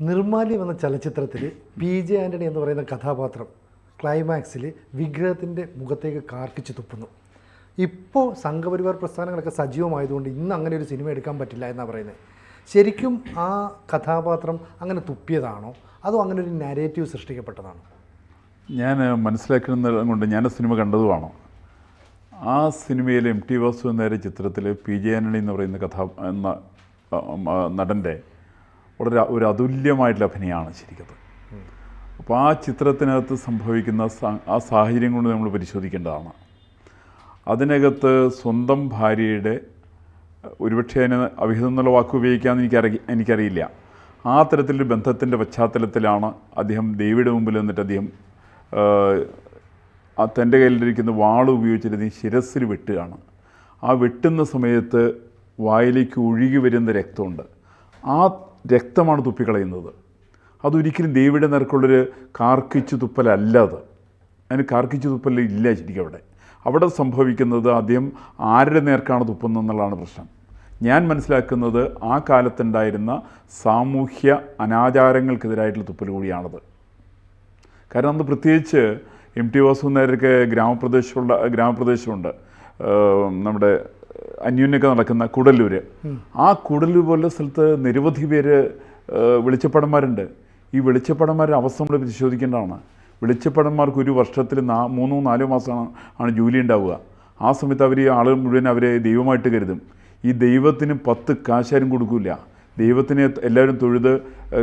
നിർമാല്യം എന്ന ചലച്ചിത്രത്തിൽ P J Antony എന്ന് പറയുന്ന കഥാപാത്രം ക്ലൈമാക്സിൽ വിഗ്രഹത്തിന്റെ മുഖത്തേക്ക് കാർക്കിച്ച് തുപ്പുന്നു. ഇപ്പോൾ സംഘപരിവാർ പ്രസ്ഥാനങ്ങളൊക്കെ സജീവമായതുകൊണ്ട് ഇന്ന് അങ്ങനെ ഒരു സിനിമ എടുക്കാൻ പറ്റില്ല എന്നാണ് പറയുന്നത് ശരിക്കും ആ കഥാപാത്രം അങ്ങനെ തുപ്പിയതാണോ? അതോ അങ്ങനെ ഒരു നാരേറ്റീവ് സൃഷ്ടിക്കപ്പെട്ടതാണോ? ഞാൻ മനസ്സിലാക്കുന്നത് കൊണ്ട് ഞാൻ സിനിമ കണ്ടതുമാണ്? ആ സിനിമയിൽ എം ടി വാസു എന്ന ചിത്രത്തിൽ പി ജെ ആന്റണി എന്ന് പറയുന്ന കഥ എന്ന നടന്റെ വളരെ ഒരു അതുല്യമായിട്ടുള്ള അഭിനയമാണ് ശരിക്കത്. അപ്പോൾ ആ ചിത്രത്തിനകത്ത് സംഭവിക്കുന്ന ആ സാഹചര്യം കൊണ്ട് നമ്മൾ പരിശോധിക്കേണ്ടതാണ്. അതിനകത്ത് സ്വന്തം ഭാര്യയുടെ ഒരുപക്ഷെ അതിന് അവിഹിതം എന്നുള്ള വാക്ക് ഉപയോഗിക്കാമെന്ന് എനിക്കറി എനിക്കറിയില്ല. ആ തരത്തിലൊരു ബന്ധത്തിന്റെ പശ്ചാത്തലത്തിലാണ് അദ്ദേഹം ദേവിയുടെ മുമ്പിൽ നിന്നിട്ട് അദ്ദേഹം തന്റെ കയ്യിലിരിക്കുന്ന വാൾ ഉപയോഗിച്ചിട്ട് അദ്ദേഹം ശിരസ്സിൽ വെട്ടുകയാണ്. ആ വെട്ടുന്ന സമയത്ത് വായിലേക്ക് ഒഴുകി വരുന്ന രക്തമുണ്ട്. ആ രക്തമാണ് തുപ്പിക്കളയുന്നത്. അതൊരിക്കലും ദേവിയുടെ നിരക്കുള്ളൊരു കാർക്കിച്ചു തുപ്പലല്ല അത്. അതിന് കാർക്കിച്ചു തുപ്പൽ ഇല്ല ശരിക്കും അവിടെ. അവിടെ സംഭവിക്കുന്നത് ആദ്യം ആരുടെ നേർക്കാണ് തുപ്പുന്നതെന്നുള്ളതാണ് പ്രശ്നം. ഞാൻ മനസ്സിലാക്കുന്നത് ആ കാലത്തുണ്ടായിരുന്ന സാമൂഹ്യ അനാചാരങ്ങൾക്കെതിരായിട്ടുള്ള തുപ്പൽ കൂടിയാണത്. കാരണം അന്ന് പ്രത്യേകിച്ച് എം ടി വാസു നേരൊക്കെ ഗ്രാമപ്രദേശമുള്ള ഗ്രാമപ്രദേശമുണ്ട്. നമ്മുടെ അന്യൂന്യൊക്കെ നടക്കുന്ന കുടല്ലൂർ ആ കുടല്ലൂർ പോലുള്ള സ്ഥലത്ത് നിരവധി പേര് വെളിച്ചപ്പടന്മാരുണ്ട്. ഈ വെളിച്ചപ്പടന്മാരുടെ അവസ്ഥ നമ്മൾ പരിശോധിക്കേണ്ടതാണ്. വെളിച്ചപ്പടന്മാർക്ക് ഒരു വർഷത്തിൽ നാ മൂന്നോ നാലോ മാസമാണ് ആണ് ജോലി ഉണ്ടാവുക. ആ സമയത്ത് അവർ ആളുകൾ മുഴുവൻ അവരെ ദൈവമായിട്ട് കരുതും. ഈ ദൈവത്തിന് പത്ത് കാശാരും കൊടുക്കില്ല ദൈവത്തിനെ എല്ലാവരും തൊഴുത്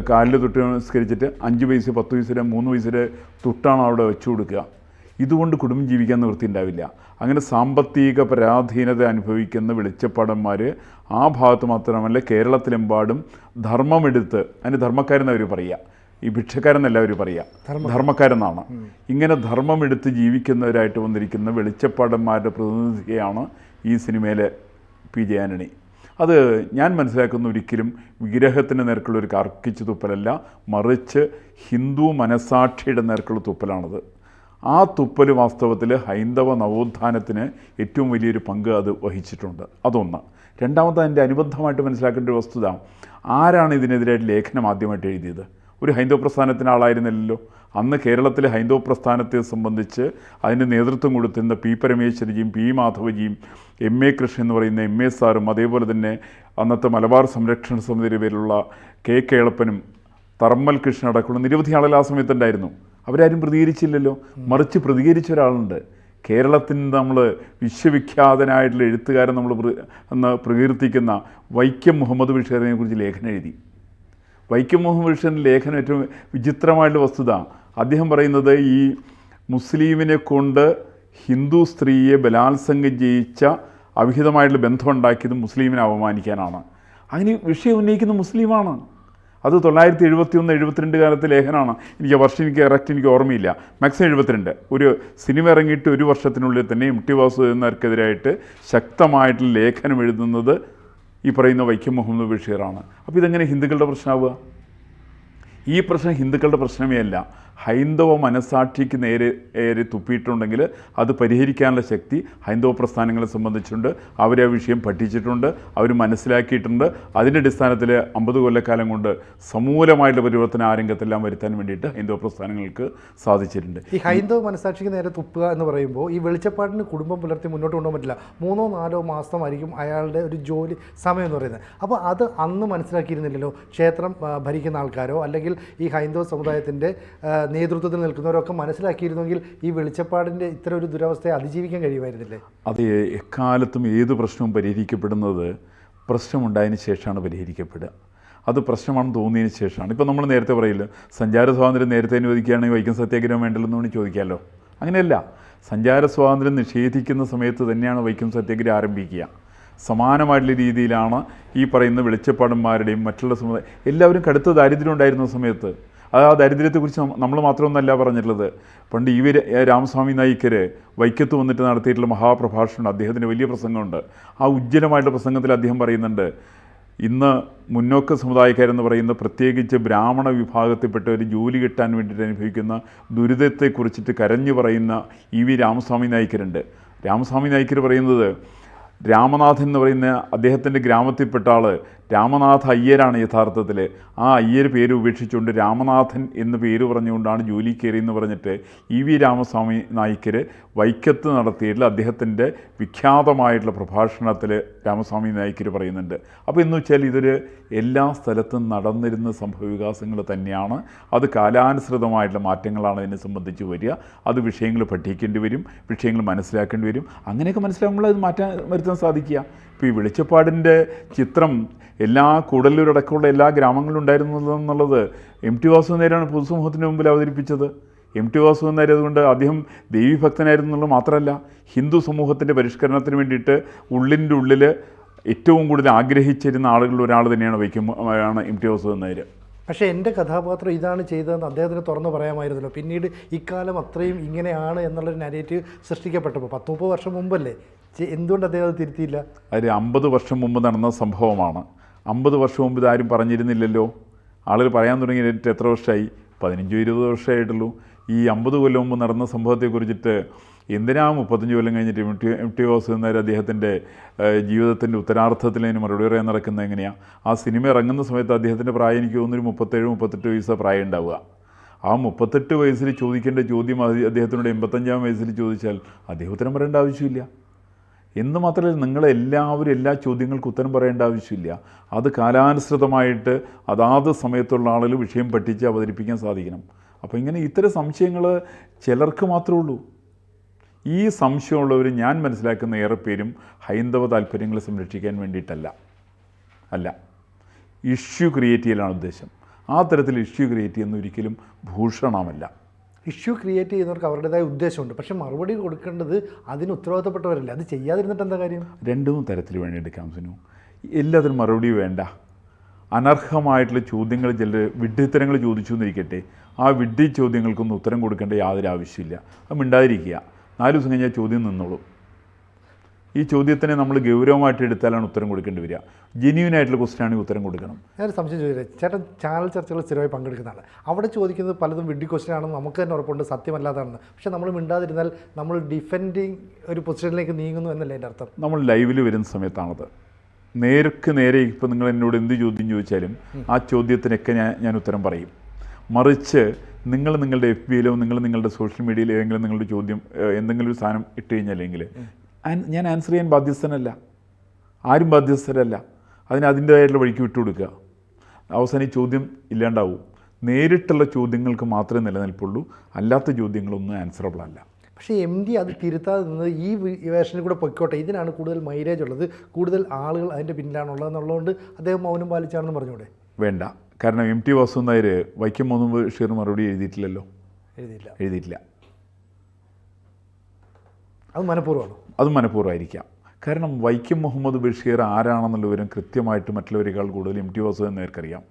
കാലിൽ തൊട്ട് നമസ്കരിച്ചിട്ട് അഞ്ച് പൈസ പത്ത് പൈസയുടെ മൂന്ന് പൈസയുടെ തൊട്ടാണ് അവിടെ വെച്ചു കൊടുക്കുക. ഇതുകൊണ്ട് കുടുംബം ജീവിക്കാൻ നിവൃത്തി ഉണ്ടാവില്ല അങ്ങനെ സാമ്പത്തിക പരാധീനത അനുഭവിക്കുന്ന വെളിച്ചപ്പാടന്മാർ ആ ഭാഗത്ത് മാത്രമല്ല കേരളത്തിലെമ്പാടും ധർമ്മമെടുത്ത് അതിന് ധർമ്മക്കാരെന്ന് അവർ പറയുക. ഈ ഭിക്ഷക്കാരെന്നല്ല അവർ പറയുക ധർമ്മക്കാരെന്നാണ്. ഇങ്ങനെ ധർമ്മമെടുത്ത് ജീവിക്കുന്നവരായിട്ട് വന്നിരിക്കുന്ന വെളിച്ചപ്പാടന്മാരുടെ പ്രതിനിധിയാണ് ഈ സിനിമയിലെ പി ജെ അത് ഞാൻ മനസ്സിലാക്കുന്ന ഒരിക്കലും വിഗ്രഹത്തിന് നേർക്കുള്ള ഒരു കർക്കിച്ച് തുപ്പലല്ല മറിച്ച് ഹിന്ദു മനസാക്ഷിയുടെ നേർക്കുള്ള തുപ്പലാണത്. ആ തുപ്പൽ വാസ്തവത്തിൽ ഹൈന്ദവ നവോത്ഥാനത്തിന് ഏറ്റവും വലിയൊരു പങ്ക് അത് വഹിച്ചിട്ടുണ്ട്. അതൊന്ന്. രണ്ടാമത് അതിന്റെ അനുബന്ധമായിട്ട് മനസ്സിലാക്കേണ്ട ഒരു വസ്തുത ആരാണ് ഇതിനെതിരായിട്ട് ലേഖനം ആദ്യമായിട്ട് എഴുതിയത്? ഒരു ഹൈന്ദവ പ്രസ്ഥാനത്തിന് ആളായിരുന്നില്ലല്ലോ. അന്ന് കേരളത്തിലെ ഹൈന്ദവ പ്രസ്ഥാനത്തെ സംബന്ധിച്ച് അതിന് നേതൃത്വം കൊടുത്തിരുന്ന പി പരമേശ്വരജിയും പി മാധവജിയും എം എ കൃഷ്ണൻ എന്ന് പറയുന്ന എം എ സാറും അതേപോലെ തന്നെ അന്നത്തെ മലബാർ സംരക്ഷണ സമിതിയുടെ പേരിലുള്ള കെ കേളപ്പനും തർമ്മൽ കൃഷ്ണൻ അടക്കമുള്ള നിരവധി ആളുകൾ ആ സമയത്തുണ്ടായിരുന്നു അവരാരും പ്രതികരിച്ചില്ലല്ലോ. മറിച്ച് പ്രതികരിച്ച ഒരാളുണ്ട്. കേരളത്തിന് നമ്മൾ വിശ്വവിഖ്യാതനായിട്ടുള്ള എഴുത്തുകാരൻ നമ്മൾ എന്ന് പ്രകീർത്തിക്കുന്ന വൈക്കം മുഹമ്മദ് ബഷീറിനെ കുറിച്ച് ലേഖനം എഴുതി. വൈക്കം മുഹമ്മദ് ബഷീറിന്റെ ലേഖനം ഏറ്റവും വിചിത്രമായിട്ടുള്ള വസ്തുത. അദ്ദേഹം പറയുന്നത് ഈ മുസ്ലിമിനെ കൊണ്ട് ഹിന്ദു സ്ത്രീയെ ബലാത്സംഗം ചെയ്യിച്ച അവിഹിതമായിട്ടുള്ള ബന്ധമുണ്ടാക്കിയത് മുസ്ലിമിനെ അപമാനിക്കാനാണ്. അങ്ങനെ വിഷയം ഉന്നയിക്കുന്ന മുസ്ലിമാണ്. അത് തൊള്ളായിരത്തി എഴുപത്തി ഒന്ന് എഴുപത്തിരണ്ട് കാലത്തെ ലേഖനമാണ്. എനിക്ക് വർഷം എനിക്ക് കറക്റ്റ് എനിക്ക് ഓർമ്മയില്ല. മാക്സിമം എഴുപത്തിരണ്ട്. ഒരു സിനിമ ഇറങ്ങിയിട്ട് ഒരു വർഷത്തിനുള്ളിൽ തന്നെ എം ടി വാസു എന്നവർക്കെതിരായിട്ട് ശക്തമായിട്ടുള്ള ലേഖനം എഴുതുന്നത് ഈ പറയുന്ന വൈക്കം മുഹമ്മദ് ബഷീറാണ്. അപ്പോൾ ഇതെങ്ങനെ ഹിന്ദുക്കളുടെ പ്രശ്നമാവുക ഈ പ്രശ്നം ഹിന്ദുക്കളുടെ പ്രശ്നമേ അല്ല. ഹൈന്ദവ മനസാക്ഷിക്ക് നേരെ ഏറെ തുപ്പിയിട്ടുണ്ടെങ്കിൽ അത് പരിഹരിക്കാനുള്ള ശക്തി ഹൈന്ദവ പ്രസ്ഥാനങ്ങളെ സംബന്ധിച്ചുണ്ട് അവരെ ആ വിഷയം പഠിച്ചിട്ടുണ്ട് അവർ മനസ്സിലാക്കിയിട്ടുണ്ട്. അതിന്റെ അടിസ്ഥാനത്തിൽ അമ്പത് കൊല്ലക്കാലം കൊണ്ട് സമൂലമായിട്ടുള്ള പരിവർത്തന ആരംഗത്തെല്ലാം വരുത്താൻ വേണ്ടിയിട്ട് ഹൈന്ദവ പ്രസ്ഥാനങ്ങൾക്ക് സാധിച്ചിട്ടുണ്ട്. ഈ ഹൈന്ദവ മനസാക്ഷിക്ക് നേരെ തുപ്പുക എന്ന് പറയുമ്പോൾ ഈ വെളിച്ചപ്പാടിന് കുടുംബം പുലർത്തി മുന്നോട്ട് കൊണ്ടുപോകാൻ പറ്റില്ല. മൂന്നോ നാലോ മാസമായിരിക്കും അയാളുടെ ഒരു ജോലി സമയം എന്ന് പറയുന്നത്. അപ്പോൾ അത് അന്ന് മനസ്സിലാക്കിയിരുന്നില്ലല്ലോ ക്ഷേത്രം ഭരിക്കുന്ന ആൾക്കാരോ അല്ലെങ്കിൽ ഈ ഹൈന്ദവ സമുദായത്തിന്റെ ആ, നേതൃത്വത്തിൽ നിൽക്കുന്നവരൊക്കെ മനസ്സിലാക്കിയിരുന്നെങ്കിൽ ഈ വെളിച്ചപ്പാടിന്റെ ഇത്ര ഒരു ദുരവസ്ഥയെ അതിജീവിക്കാൻ കഴിയുമായിരുന്നില്ലേ? അത് എക്കാലത്തും ഏത് പ്രശ്നവും പരിഹരിക്കപ്പെടുന്നത് പ്രശ്നമുണ്ടായതിന് ശേഷമാണ് പരിഹരിക്കപ്പെടുക. അത് പ്രശ്നമാണെന്ന് തോന്നിയതിന് ശേഷമാണ്. ഇപ്പോൾ നമ്മൾ നേരത്തെ പറയില്ല സഞ്ചാര സ്വാതന്ത്ര്യം നേരത്തെ അനുവദിക്കുകയാണെങ്കിൽ വൈക്കം സത്യാഗ്രഹം വേണ്ടല്ലെന്ന് വേണമെങ്കിൽ ചോദിക്കാമല്ലോ. അങ്ങനെയല്ല. സഞ്ചാര സ്വാതന്ത്ര്യം നിഷേധിക്കുന്ന സമയത്ത് തന്നെയാണ് വൈക്കം സത്യാഗ്രഹം ആരംഭിക്കുക. സമാനമായിട്ടുള്ള രീതിയിലാണ് ഈ പറയുന്ന വെളിച്ചപ്പാടന്മാരുടെയും മറ്റുള്ള സമുദായം എല്ലാവരും കടുത്ത ദാരിദ്ര്യം ഉണ്ടായിരുന്ന സമയത്ത് അത് ആ ദരിദ്രത്തെക്കുറിച്ച് നമ്മൾ മാത്രമൊന്നല്ല പറഞ്ഞിട്ടുള്ളത്. പണ്ട് വി രാമസ്വാമി നായിക്കർ വൈക്കത്ത് വന്നിട്ട് നടത്തിയിട്ടുള്ള മഹാപ്രഭാഷണം അദ്ദേഹത്തിന്റെ വലിയ പ്രസംഗമുണ്ട്. ആ ഉജ്ജ്വലമായിട്ടുള്ള പ്രസംഗത്തിൽ അദ്ദേഹം പറയുന്നുണ്ട് ഇന്ന് മുന്നോക്ക സമുദായക്കാരെന്ന് പറയുന്ന പ്രത്യേകിച്ച് ബ്രാഹ്മണ വിഭാഗത്തിൽപ്പെട്ടവർ ജോലി കിട്ടാൻ വേണ്ടിയിട്ട് അനുഭവിക്കുന്ന ദുരിതത്തെക്കുറിച്ചിട്ട് കരഞ്ഞു പറയുന്ന ഇ വി രാമസ്വാമി നായിക്കരുണ്ട്. രാമസ്വാമി നായിക്കർ പറയുന്നത് രാമനാഥൻ എന്ന് പറയുന്ന അദ്ദേഹത്തിന്റെ ഗ്രാമത്തിൽപ്പെട്ട ആൾ രാമനാഥ അയ്യരാണ് യഥാർത്ഥത്തിൽ ആ അയ്യർ പേര് ഉപേക്ഷിച്ചുകൊണ്ട് രാമനാഥൻ എന്ന് പേര് പറഞ്ഞുകൊണ്ടാണ് ജോലി കയറി എന്ന് പറഞ്ഞിട്ട് ഇ വി രാമസ്വാമി നായിക്കർ വൈക്കത്ത് നടത്തിയിട്ടുള്ള അദ്ദേഹത്തിന്റെ വിഖ്യാതമായിട്ടുള്ള പ്രഭാഷണത്തിൽ രാമസ്വാമി നായിക്കർ പറയുന്നുണ്ട്. അപ്പോൾ എന്ന് വെച്ചാൽ ഇതൊരു എല്ലാ സ്ഥലത്തും നടന്നിരുന്ന സംഭവവികാസങ്ങൾ തന്നെയാണ്. അത് കാലാനുസൃതമായിട്ടുള്ള മാറ്റങ്ങളാണ് അതിനെ സംബന്ധിച്ച് വരിക. അത് വിഷയങ്ങൾ പഠിക്കേണ്ടി വരും വിഷയങ്ങൾ മനസ്സിലാക്കേണ്ടി വരും. അങ്ങനെയൊക്കെ മനസ്സിലാകുമ്പോൾ അത് മാറ്റാൻ വരുത്താൻ സാധിക്കുക. ഇപ്പോൾ ഈ വെളിച്ചപ്പാടിന്റെ ചിത്രം എല്ലാ കൂടല്ലൂരടക്കമുള്ള എല്ലാ ഗ്രാമങ്ങളിലും ഉണ്ടായിരുന്നു എന്നുള്ളത് എം ടി വാസു നേരാണ് പൊതുസമൂഹത്തിന് മുമ്പിൽ അവതരിപ്പിച്ചത്. എം ടി വാസു അതുകൊണ്ട് അദ്ദേഹം ദേവീഭക്തനായിരുന്നു എന്നുള്ളത് മാത്രമല്ല ഹിന്ദു സമൂഹത്തിന്റെ പരിഷ്കരണത്തിന് വേണ്ടിയിട്ട് ഉള്ളിന്റെ ഉള്ളിൽ ഏറ്റവും കൂടുതൽ ആഗ്രഹിച്ചിരുന്ന ആളുകളിൽ ഒരാൾ തന്നെയാണ് വൈക്കം ആണ് എം ടി വാസു നായർ. പക്ഷേ എന്റെ കഥാപാത്രം ഇതാണ് ചെയ്തതെന്ന് അദ്ദേഹത്തിന് തുറന്നു പറയാമായിരുന്നല്ലോ. പിന്നീട് ഇക്കാലം അത്രയും ഇങ്ങനെയാണ് എന്നുള്ളൊരു നരേറ്റീവ് സൃഷ്ടിക്കപ്പെട്ടപ്പോൾ പത്ത് മുപ്പത് വർഷം മുമ്പല്ലേ? എന്തുകൊണ്ട് അദ്ദേഹം അത് തിരുത്തിയില്ല? അതിൽ അമ്പത് വർഷം മുമ്പ് നടന്ന സംഭവമാണ്. അമ്പത് വർഷം മുമ്പ് ഇതാരും പറഞ്ഞിരുന്നില്ലല്ലോ. ആളുകൾ പറയാൻ തുടങ്ങിയിട്ട് എത്ര വർഷമായി? പതിനഞ്ചോ ഇരുപത് വർഷമായിട്ടുള്ളൂ. ഈ അമ്പത് കൊല്ലം മുമ്പ് നടന്ന സംഭവത്തെക്കുറിച്ചിട്ട് എന്തിനാ മുപ്പത്തഞ്ച് കൊല്ലം കഴിഞ്ഞിട്ട് എം ടി വാസുദേവൻ അദ്ദേഹത്തിന്റെ ജീവിതത്തിന്റെ ഉത്തരാർത്ഥത്തിൽ അതിന് മറുപടി പറയാൻ നടക്കുന്നത് എങ്ങനെയാണ് ആ സിനിമ ഇറങ്ങുന്ന സമയത്ത് അദ്ദേഹത്തിന്റെ പ്രായം എനിക്ക് തോന്നുന്നൊരു മുപ്പത്തേഴ് മുപ്പത്തെട്ട് വയസ്സ് പ്രായം ഉണ്ടാവുക. ആ മുപ്പത്തെട്ട് വയസ്സിൽ ചോദിക്കേണ്ട ചോദ്യം അദ്ദേഹത്തിനോട് എൺപത്തഞ്ചാം വയസ്സിൽ ചോദിച്ചാൽ അദ്ദേഹം ഉത്തരം പറയേണ്ട ആവശ്യമില്ല. എന്ന് മാത്രമല്ല നിങ്ങളെല്ലാവരും എല്ലാ ചോദ്യങ്ങൾക്കും ഉത്തരം പറയേണ്ട ആവശ്യമില്ല. അത് കാലാനുസൃതമായിട്ട് അതാത് സമയത്തുള്ള ആളുകൾ വിഷയം പഠിച്ച് അവതരിപ്പിക്കാൻ സാധിക്കണം. അപ്പോൾ ഇങ്ങനെ ഇത്തരം സംശയങ്ങൾ ചിലർക്ക് മാത്രമേ ഉള്ളൂ. ഈ സംശയമുള്ളവർ ഞാൻ മനസ്സിലാക്കുന്ന ഏറെ പേരും ഹൈന്ദവ താല്പര്യങ്ങളെ സംരക്ഷിക്കാൻ വേണ്ടിയിട്ടല്ല. അല്ല. ഇഷ്യൂ ക്രിയേറ്റ് ചെയ്യലാണ് ഉദ്ദേശം. ആ തരത്തിൽ ഇഷ്യൂ ക്രിയേറ്റ് ചെയ്യുന്ന ഒരിക്കലും ഭൂഷണമല്ല. ഇഷ്യൂ ക്രിയേറ്റ് ചെയ്യുന്നവർക്ക് അവരുടേതായ ഉദ്ദേശമുണ്ട്. പക്ഷേ മറുപടി കൊടുക്കേണ്ടത് അതിന് ഉത്തരവാദിത്തപ്പെട്ടവരല്ല? അത് ചെയ്യാതിരുന്നിട്ട് എന്താ കാര്യം? രണ്ടും തരത്തിൽ വേണ്ടി എടുക്കാം സിനു എല്ലാത്തിനും മറുപടി വേണ്ട. അനർഹമായിട്ടുള്ള ചോദ്യങ്ങൾ ചില വിഡ്ഢിത്തരങ്ങൾ ചോദിച്ചു എന്നിരിക്കട്ടെ. ആ വിഡ്ഢി ചോദ്യങ്ങൾക്കൊന്നും ഉത്തരം കൊടുക്കേണ്ട യാതൊരു ആവശ്യമില്ല അത് മിണ്ടാതിരിക്കുക. നാല് ദിവസം കഴിഞ്ഞാൽ ചോദ്യം നിന്നോളും. ഈ ചോദ്യത്തിനെ നമ്മൾ ഗൗരവമായിട്ട് എടുത്താലാണ് ഉത്തരം കൊടുക്കേണ്ടി വരിക. ജെന്യൂൻ ആയിട്ടുള്ള ക്വസ്റ്റ്യൻ ആണെങ്കിൽ ഉത്തരം കൊടുക്കണം. ഞാൻ സംശയം ചോദിച്ചത് ചേട്ടൻ ചാനൽ ചർച്ചകൾ സ്ഥിരമായി പങ്കെടുക്കുന്നതാണ്. അവിടെ ചോദിക്കുന്നത് പലതും വിഡ്ഢി ക്വസ്റ്റ്യൻ ആണെന്ന് നമുക്ക് തന്നെ ഉറപ്പുണ്ട് സത്യമല്ലാതാണെന്ന് പക്ഷേ നമ്മൾ മിണ്ടാതിരുന്നാൽ നമ്മൾ ഡിഫെൻഡിങ് ഒരു പൊസിഷനിലേക്ക് നീങ്ങുന്നു എന്നല്ലേ എന്റെ അർത്ഥം? നമ്മൾ ലൈവിൽ വരുന്ന സമയത്താണത്. നേർക്ക് നേരെ ഇപ്പം നിങ്ങൾ എന്നോട് എന്ത് ചോദ്യം ചോദിച്ചാലും ആ ചോദ്യത്തിനൊക്കെ ഞാൻ ഞാൻ ഉത്തരം പറയും. മറിച്ച് നിങ്ങൾ നിങ്ങളുടെ എഫ് ബിയിലോ നിങ്ങൾ നിങ്ങളുടെ സോഷ്യൽ മീഡിയയിലോ ഏതെങ്കിലും നിങ്ങളുടെ ചോദ്യം എന്തെങ്കിലും ഒരു സാധനം ഇട്ട് കഴിഞ്ഞാലെങ്കിൽ ഞാൻ ആൻസർ ചെയ്യാൻ ബാധ്യസ്ഥനല്ല. ആരും ബാധ്യസ്ഥരല്ല. അതിന് അതിന്റേതായിട്ടുള്ള വഴിക്ക് വിട്ടുകൊടുക്കുക അവസാനം ഈ ചോദ്യം ഇല്ലാണ്ടാവും. നേരിട്ടുള്ള ചോദ്യങ്ങൾക്ക് മാത്രമേ നിലനിൽപ്പുള്ളൂ. അല്ലാത്ത ചോദ്യങ്ങളൊന്നും ആൻസറബിൾ അല്ല. പക്ഷേ എം ഡി അത് തിരുത്താതെ നിന്നത് ഈ വേഷനിൽ കൂടെ പൊയ്ക്കോട്ടെ. ഇതിനാണ് കൂടുതൽ മൈലേജ് ഉള്ളത്. കൂടുതൽ ആളുകൾ അതിന്റെ പിന്നിലാണുള്ളത് എന്നുള്ളതുകൊണ്ട് അദ്ദേഹം മൗനം പാലിച്ചാണെന്ന് പറഞ്ഞൂടെ വേണ്ട. കാരണം എം ടി വാസു നായർ വൈക്കം മൂന്ന് ബഷീർ മറുപടി എഴുതിയിട്ടില്ലല്ലോ. എഴുതിയിട്ടില്ല. എഴുതിയിട്ടില്ല. അത് മനഃപൂർവമാണ്. അത് മനഃപൂർവമായിരിക്കാം. കാരണം വൈക്കം മുഹമ്മദ് ബഷീർ ആരാണെന്നുള്ള വിവരം കൃത്യമായിട്ട് മറ്റുള്ളവരെക്കാൾ കൂടുതൽ എം ടി വാസുദേവൻ നേർക്കറിയാം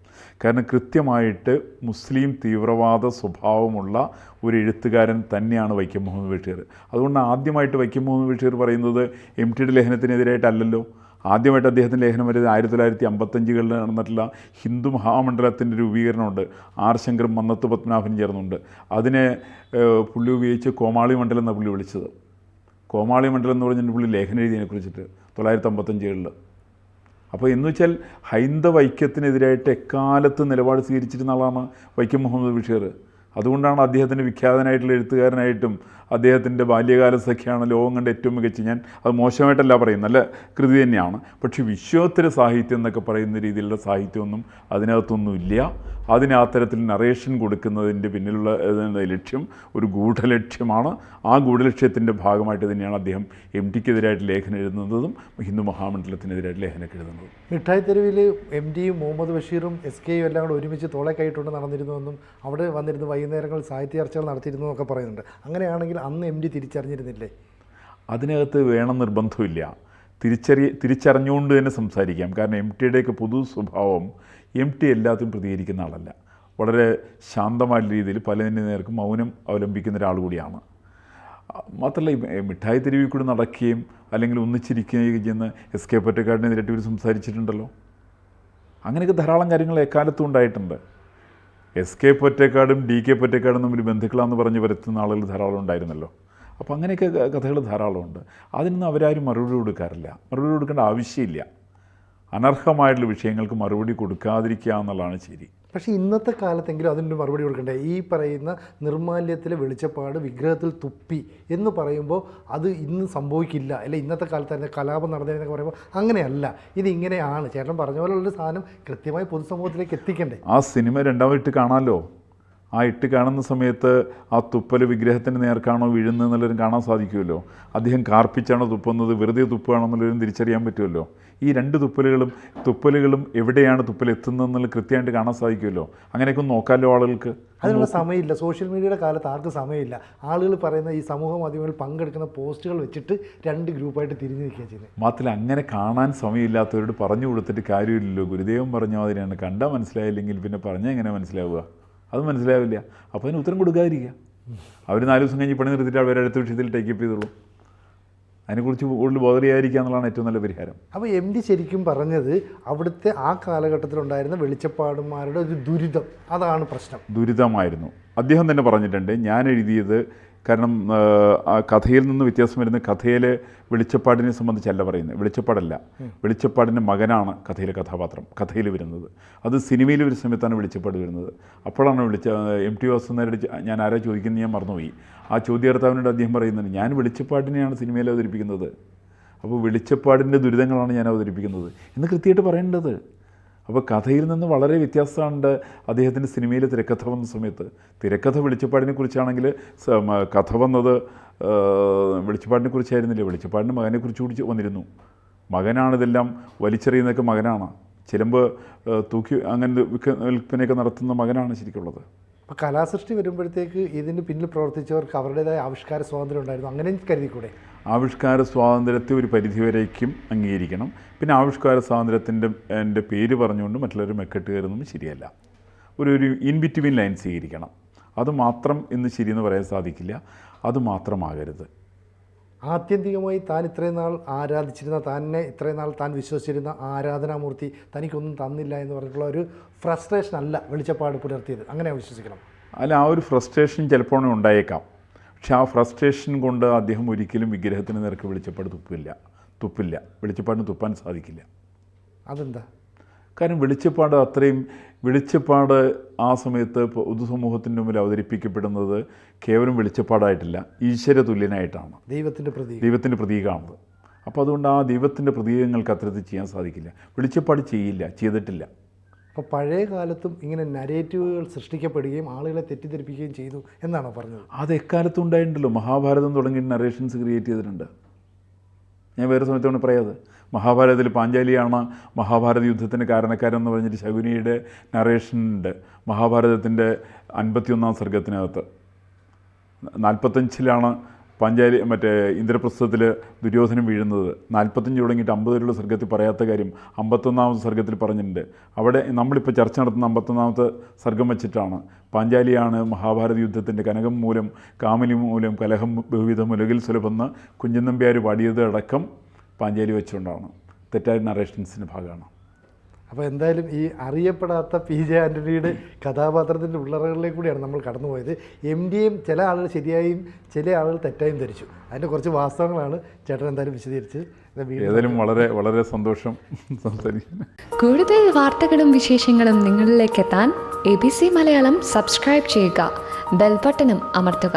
കാരണം കൃത്യമായിട്ട് മുസ്ലിം തീവ്രവാദ സ്വഭാവമുള്ള ഒരു എഴുത്തുകാരൻ തന്നെയാണ് വൈക്കം മുഹമ്മദ് ബഷീർ. അതുകൊണ്ട് ആദ്യമായിട്ട് വൈക്കം മുഹമ്മദ് ബഷീർ പറയുന്നത് എം ടിയുടെ ലേഖനത്തിനെതിരായിട്ടല്ലല്ലോ. ആദ്യമായിട്ട് അദ്ദേഹത്തിന്റെ ലേഖനം വരുന്നത് ആയിരത്തി തൊള്ളായിരത്തി അമ്പത്തഞ്ചുകളിൽ നടന്നിട്ടുള്ള ഹിന്ദു മഹാമണ്ഡലത്തിന്റെ രൂപീകരണമുണ്ട്. ആർ ശങ്കർ മന്നത്ത് പത്മനാഭൻ ചേർന്നുണ്ട്. അതിനെ പുള്ളി ഉപയോഗിച്ച് കോമാളി മണ്ഡലം എന്നാണ് പുള്ളി വിളിച്ചത്. കോമാളി മണ്ഡലം എന്ന് പറഞ്ഞിട്ട് പുള്ളി ലേഖനം എഴുതിയതിനെ കുറിച്ചിട്ട് തൊള്ളായിരത്തി അമ്പത്തഞ്ച് ഏഴിൽ അപ്പോൾ എന്ന് വെച്ചാൽ ഹൈന്ദവ ഐക്യത്തിനെതിരായിട്ട് എക്കാലത്ത് നിലപാട് സ്വീകരിച്ചിരുന്ന ആളാണ് വൈക്കം മുഹമ്മദ് ബഷീർ. അതുകൊണ്ടാണ് അദ്ദേഹത്തിന്റെ വിഖ്യാതനായിട്ടുള്ള എഴുത്തുകാരനായിട്ടും അദ്ദേഹത്തിന്റെ ബാല്യകാല സഖ്യമാണ് ലോകം കണ്ട ഏറ്റവും മികച്ച. ഞാൻ അത് മോശമായിട്ടല്ല പറയുന്നത്. നല്ല കൃതി തന്നെയാണ്. പക്ഷേ വിശ്വോത്തര സാഹിത്യം എന്നൊക്കെ പറയുന്ന രീതിയിലുള്ള സാഹിത്യമൊന്നും അതിനകത്തൊന്നും ഇല്ല അതിന് അത്തരത്തിൽ നറേഷൻ കൊടുക്കുന്നതിന്റെ പിന്നിലുള്ള ലക്ഷ്യം ഒരു ഗൂഢലക്ഷ്യമാണ്. ആ ഗൂഢലക്ഷ്യത്തിന്റെ ഭാഗമായിട്ട് തന്നെയാണ് അദ്ദേഹം എം ടിക്കെതിരായിട്ട് ലേഖനം എഴുതുന്നതും ഹിന്ദു മഹാമണ്ഡലത്തിനെതിരായിട്ട് ലേഖനമൊക്കെ എഴുതുന്നതും. മിഠായി തെരുവിൽ എം ഡിയും മുഹമ്മദ് ബഷീറും എസ് കെയും എല്ലാം കൂടെ ഒരുമിച്ച് തോളെ കൈയിട്ടുണ്ട് നടന്നിരുന്നുവെന്നും അവിടെ വന്നിരുന്ന് വൈകുന്നേരങ്ങളിൽ സാഹിത്യ ചർച്ചകൾ നടത്തിയിരുന്നു എന്നൊക്കെ പറയുന്നുണ്ട്. അങ്ങനെയാണെങ്കിൽ അന്ന് എം ഡി തിരിച്ചറിഞ്ഞിരുന്നില്ലേ? അതിനകത്ത് വേണം നിർബന്ധമില്ല. തിരിച്ചറി തിരിച്ചറിഞ്ഞുകൊണ്ട് തന്നെ സംസാരിക്കാം. കാരണം എം ടിയുടെയൊക്കെ പൊതു സ്വഭാവം എം ടി എല്ലാത്തിനും പ്രതികരിക്കുന്ന ആളല്ല. വളരെ ശാന്തമായ രീതിയിൽ പലതിന്റെ നേർക്കും മൗനം അവലംബിക്കുന്ന ഒരാൾ കൂടിയാണ്. മാത്രമല്ല ഈ മിഠായി തെരുവിൽ കൂടി നടക്കുകയും അല്ലെങ്കിൽ ഒന്നിച്ചിരിക്കുകയും ചെയ്യുന്ന എസ് കെ പൊറ്റക്കാടിനെതിരായിട്ട് ഇവർ സംസാരിച്ചിട്ടുണ്ടല്ലോ. അങ്ങനെയൊക്കെ ധാരാളം കാര്യങ്ങൾ എക്കാലത്തും ഉണ്ടായിട്ടുണ്ട്. എസ് കെ പൊറ്റക്കാടും ഡി കെ പൊറ്റക്കാടും തമ്മിൽ ബന്ധുക്കളാന്ന് പറഞ്ഞ് വരുത്തുന്ന ആളുകൾ ധാരാളം ഉണ്ടായിരുന്നല്ലോ. അപ്പോൾ അങ്ങനെയൊക്കെ കഥകൾ ധാരാളമുണ്ട്. അതിനൊന്നും അവരാരും മറുപടി കൊടുക്കാറില്ല. മറുപടി കൊടുക്കേണ്ട ആവശ്യമില്ല. അനർഹമായിട്ടുള്ള വിഷയങ്ങൾക്ക് മറുപടി കൊടുക്കാതിരിക്കുക എന്നുള്ളതാണ് ശരി. പക്ഷേ ഇന്നത്തെ കാലത്തെങ്കിലും അതിന്റെ മറുപടി കൊടുക്കണ്ടേ? ഈ പറയുന്ന നിർമാല്യത്തിലെ വെളിച്ചപ്പാട് വിഗ്രഹത്തിൽ തുപ്പി എന്ന് പറയുമ്പോൾ അത് ഇന്ന് സംഭവിക്കില്ല. അല്ലെ ഇന്നത്തെ കാലത്ത് തന്നെ കലാപം നടന്നതെന്നൊക്കെ പറയുമ്പോൾ അങ്ങനെയല്ല. ഇതിങ്ങനെയാണ്. ഇങ്ങനെയാണ് ചേട്ടൻ പറഞ്ഞ പോലെയുള്ളൊരു സാധനം കൃത്യമായി പൊതുസമൂഹത്തിലേക്ക് എത്തിക്കണ്ടേ? ആ സിനിമ രണ്ടാമതിട്ട് കാണാമല്ലോ ആ ഇട്ട് കാണുന്ന സമയത്ത് ആ തുപ്പൽ വിഗ്രഹത്തിന്റെ നേർക്കാണോ വീഴുന്നത് എന്നുള്ളവരും കാണാൻ സാധിക്കുമല്ലോ. അദ്ദേഹം കാർപ്പിച്ചാണോ തുപ്പുന്നത് വെറുതെ തുപ്പുകയാണോ തിരിച്ചറിയാൻ പറ്റുമല്ലോ. ഈ രണ്ട് തുപ്പലുകളും തുപ്പലുകളും എവിടെയാണ് തുപ്പൽ എത്തുന്നത് എന്നുള്ള കൃത്യമായിട്ട് കാണാൻ സാധിക്കുമല്ലോ. അങ്ങനെയൊക്കെ ഒന്ന് നോക്കാമല്ലോ ആളുകൾക്ക്. അതിനുള്ള സമയമില്ല. സോഷ്യൽ മീഡിയയുടെ കാലത്ത് ആർക്കും സമയമില്ല. ആളുകൾ പറയുന്ന ഈ സമൂഹ മാധ്യമങ്ങളിൽ പങ്കെടുക്കുന്ന പോസ്റ്റുകൾ വെച്ചിട്ട് രണ്ട് ഗ്രൂപ്പായിട്ട് തിരിഞ്ഞു നിൽക്കുക ചെയ്യുന്നത്. മാത്രമല്ല അങ്ങനെ കാണാൻ സമയമില്ലാത്തവരോട് പറഞ്ഞു കൊടുത്തിട്ട് കാര്യമില്ലല്ലോ. ഗുരുദേവൻ പറഞ്ഞ മാതിരിയാണ്. കണ്ടാൽ മനസ്സിലായില്ലെങ്കിൽ പിന്നെ പറഞ്ഞാൽ എങ്ങനെ മനസ്സിലാവുക? അത് മനസ്സിലാവില്ല. അപ്പോൾ അതിന് ഉത്തരം കൊടുക്കാതിരിക്കുക. അവർ നാല് ദിവസം കഴിഞ്ഞ് പണി നിർത്തിയിട്ട് അവരെ അടുത്ത വിഷയത്തിൽ ടേക്കപ്പ് ചെയ്തോളൂ. അതിനെക്കുറിച്ച് കൂടുതൽ ബോധറിയായിരിക്കുക എന്നുള്ളതാണ് ഏറ്റവും നല്ല പരിഹാരം. അപ്പോൾ എം ഡി ശരിക്കും പറഞ്ഞത് അവിടുത്തെ ആ കാലഘട്ടത്തിലുണ്ടായിരുന്ന വെളിച്ചപ്പാടുമാരുടെ ഒരു ദുരിതം. അതാണ് പ്രശ്നം. ദുരിതമായിരുന്നു. അദ്ദേഹം തന്നെ പറഞ്ഞിട്ടുണ്ട് ഞാൻ എഴുതിയത് കാരണം ആ, കഥയിൽ നിന്ന് വ്യത്യാസം വരുന്ന കഥയിലെ വെളിച്ചപ്പാടിനെ സംബന്ധിച്ചല്ല പറയുന്നത്. വെളിച്ചപ്പാടല്ല. വെളിച്ചപ്പാടിന്റെ മകനാണ് കഥയിലെ കഥാപാത്രം കഥയിൽ വരുന്നത്. അത് സിനിമയിൽ ഒരു സമയത്താണ് വെളിച്ചപ്പാട് വരുന്നത്. അപ്പോഴാണ് വിളിച്ച എം ടി വാസുദേവനോട് നേരിട്ട് ഞാൻ ആരാ ചോദിക്കുന്നത് ഞാൻ മറന്നുപോയി. ആ ചോദ്യകർത്താവിനോട് അദ്ദേഹം പറയുന്നത് ഞാൻ വെളിച്ചപ്പാടിനെയാണ് സിനിമയിൽ അവതരിപ്പിക്കുന്നത്. അപ്പോൾ വെളിച്ചപ്പാടിന്റെ ദുരിതങ്ങളാണ് ഞാൻ അവതരിപ്പിക്കുന്നത്. എന്ന് കൃത്യമായിട്ട് പറയേണ്ടത്. അപ്പോൾ കഥയിൽ നിന്ന് വളരെ വ്യത്യാസമുണ്ട് അദ്ദേഹത്തിന്റെ സിനിമയിൽ തിരക്കഥ വന്ന സമയത്ത്. തിരക്കഥ വെളിച്ചപ്പാടിനെ കുറിച്ചാണെങ്കിൽ കഥ വന്നത് വെളിച്ചപ്പാടിനെ കുറിച്ചായിരുന്നില്ലേ? വെളിച്ചപ്പാടിന്റെ മകനെ കുറിച്ച് വന്നിരുന്നു. മകനാണിതെല്ലാം വലിച്ചെറിയുന്നതൊക്കെ മകനാണ്. ചിലമ്പ് തൂക്കി അങ്ങനെ വിൽപ്പനയൊക്കെ നടത്തുന്ന മകനാണ് ശരിക്കുള്ളത്. അപ്പോൾ കലാസൃഷ്ടി വരുമ്പോഴത്തേക്ക് ഇതിന് പിന്നിൽ പ്രവർത്തിച്ചവർക്ക് അവരുടേതായ ആവിഷ്കാര സ്വാതന്ത്ര്യം ഉണ്ടായിരുന്നു. അങ്ങനെ കരുതിക്കൂടെ? ആവിഷ്കാര സ്വാതന്ത്ര്യത്തെ ഒരു പരിധിവരേക്കും അംഗീകരിക്കണം. പിന്നെ ആവിഷ്കാര സ്വാതന്ത്ര്യത്തിന്റെ എന്റെ പേര് പറഞ്ഞുകൊണ്ട് മറ്റുള്ളവർ മെക്കെട്ട് കയറുന്നതും ശരിയല്ല. ഒരു ഒരു ഇൻ ബിറ്റ്വീൻ ലൈൻ സ്വീകരിക്കണം. അത് മാത്രം ഇന്ന് ശരിയെന്ന് പറയാൻ സാധിക്കില്ല. അത് മാത്രമാകരുത്. ആത്യന്തികമായി താൻ ഇത്രയും നാൾ ആരാധിച്ചിരുന്ന തന്നെ ഇത്രയും നാൾ താൻ വിശ്വസിച്ചിരുന്ന ആരാധനാമൂർത്തി തനിക്കൊന്നും തന്നില്ല എന്ന് പറഞ്ഞിട്ടുള്ള ഒരു ഫ്രസ്ട്രേഷൻ അല്ല വെളിച്ചപ്പാട് പുലർത്തിയത്. അങ്ങനെ വിശ്വസിക്കണം. അല്ല ആ ഒരു ഫ്രസ്ട്രേഷൻ ചിലപ്പോൾ ഉണ്ടായേക്കാം. പക്ഷെ ആ ഫ്രസ്ട്രേഷൻ കൊണ്ട് അദ്ദേഹം ഒരിക്കലും വിഗ്രഹത്തിന് നിരക്ക് വെളിച്ചപ്പാട് തുപ്പില്ല. തുപ്പില്ല. വെളിച്ചപ്പാടിന് തുപ്പാൻ സാധിക്കില്ല. അതെന്താ? കാരണം വെളിച്ചപ്പാട് അത്രയും വെളിച്ചപ്പാട് ആ സമയത്ത് പൊതുസമൂഹത്തിന്റെ മുമ്പിൽ അവതരിപ്പിക്കപ്പെടുന്നത് കേവലം വെളിച്ചപ്പാടായിട്ടില്ല ഈശ്വര തുല്യനായിട്ടാണ് ദൈവത്തിന്റെ പ്രതീകം. ദൈവത്തിന്റെ പ്രതീകമാണത്. അപ്പോൾ അതുകൊണ്ട് ആ ദൈവത്തിന്റെ പ്രതീകങ്ങൾക്ക് അത്തരത്തിൽ ചെയ്യാൻ സാധിക്കില്ല. വെളിച്ചപ്പാട് ചെയ്യില്ല ചെയ്തിട്ടില്ല. അപ്പോൾ പഴയ കാലത്തും ഇങ്ങനെ നരേറ്റീവുകൾ സൃഷ്ടിക്കപ്പെടുകയും ആളുകളെ തെറ്റിദ്ധരിപ്പിക്കുകയും ചെയ്തു എന്നാണോ പറഞ്ഞത്? അത് എക്കാലത്തും ഉണ്ടായിട്ടുണ്ടല്ലോ. മഹാഭാരതം തുടങ്ങി നറേഷൻസ് ക്രിയേറ്റ് ചെയ്തിട്ടുണ്ട്. ഞാൻ വേറെ സമയത്താണ് പറയാത് മഹാഭാരതത്തിൽ പാഞ്ചാലിയാണ് മഹാഭാരത യുദ്ധത്തിന് കാരണക്കാരെന്ന് പറഞ്ഞിട്ട് ശകുനിയുടെ നറേഷനുണ്ട് മഹാഭാരതത്തിന്റെ അൻപത്തിയൊന്നാം സർഗത്തിനകത്ത്. നാൽപ്പത്തഞ്ചിലാണ് പാഞ്ചാലി മറ്റേ ഇന്ദ്രപ്രസ്ഥത്തിൽ ദുര്യോധനം വീഴുന്നത്. നാൽപ്പത്തഞ്ച് തുടങ്ങിയിട്ട് അമ്പത് വരെയുള്ള സർഗത്തിൽ പറയാത്ത കാര്യം അമ്പത്തൊന്നാമത്തെ സർഗത്തിൽ പറഞ്ഞിട്ടുണ്ട്. അവിടെ നമ്മളിപ്പോൾ ചർച്ച നടത്തുന്ന അമ്പത്തൊന്നാമത്തെ സർഗം വെച്ചിട്ടാണ്. പാഞ്ചാലിയാണ് മഹാഭാരത യുദ്ധത്തിന്റെ കനകം മൂലം കാമലി മൂലം കലഹം ബഹുവിധം ഉലകിൽ സുലഭെന്ന് കുഞ്ചൻ നമ്പ്യാർ പാടിയത് അടക്കം പാഞ്ചാലി വെച്ചുകൊണ്ടാണ്. തെറ്റായ നറേഷൻസിന്റെ ഭാഗമാണ്. അപ്പോൾ എന്തായാലും ഈ അറിയപ്പെടാത്ത പി ജെ ആന്റണിയുടെ കഥാപാത്രത്തിന്റെ ഉള്ളറകളിലേക്ക് കൂടിയാണ് നമ്മൾ കടന്നുപോയത്. എം ഡിയും ചില ആളുകൾ ശരിയായും ചില ആളുകൾ തെറ്റായും ധരിച്ചു. അതിന്റെ കുറച്ച് വാസ്തവങ്ങളാണ് ചേട്ടൻ എന്തായാലും വിശദീകരിച്ച് ഏതായാലും വളരെ വളരെ സന്തോഷം സംസാരിക്കാൻ. കൂടുതൽ വാർത്തകളും വിശേഷങ്ങളും നിങ്ങളിലേക്ക് എത്താൻ A B C Malayalam subscribe ചെയ്യുക. ബെൽബട്ടനും അമർത്തുക.